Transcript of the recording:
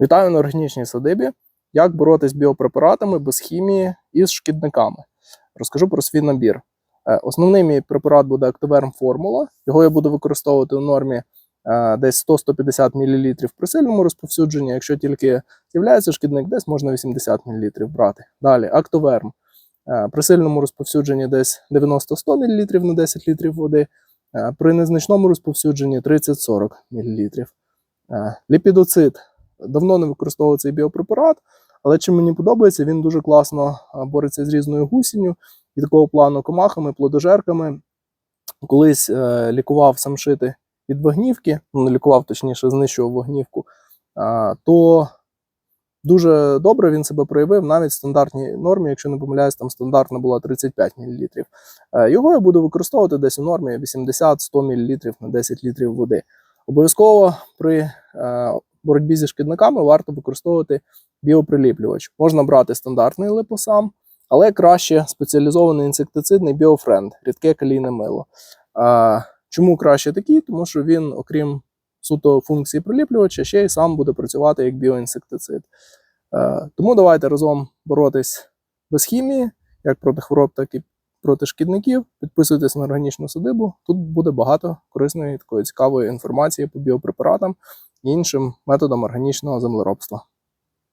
Вітаю на органічній садибі. Як боротись з біопрепаратами без хімії і з шкідниками. Розкажу про свій набір. Е, Основний мій препарат буде Активерм Формула. Його я буду використовувати у нормі е, десь 100-150 мл при сильному розповсюдженні. Якщо тільки з'являється шкідник, десь можна 80 мл брати. Далі Актоверм. Е, При сильному розповсюдженні десь 90-100 мл на 10 літрів води. При незначному розповсюдженні 30-40 мл. Ліпідоцит давно не використовував цей біопрепарат, але чим мені подобається, він дуже класно бореться з різною гусінню і такого плану комахами, плодожерками. Колись е, лікував самшити від вогнівки, ну не лікував, точніше, знищував вогнівку, а, то дуже добре він себе проявив навіть в стандартній нормі, якщо не помиляюсь, там стандартна була 35 мл. Е, його я буду використовувати десь у нормі 80-100 мл на 10 літрів води. Обов'язково при е, боротьбі зі шкідниками варто використовувати біоприліплювач. Можна брати стандартний липосам, але краще спеціалізований інсектицидний біофренд, рідке калійне мило. А, чому краще такий? Тому що він, окрім суто функції приліплювача, ще й сам буде працювати як біоінсектицид. Е, тому давайте разом боротись без хімії, як проти хвороб, так і проти шкідників. Підписуйтесь на органічну садибу. Тут буде багато корисної такої цікавої інформації по біопрепаратам іншим методом органічного землеробства.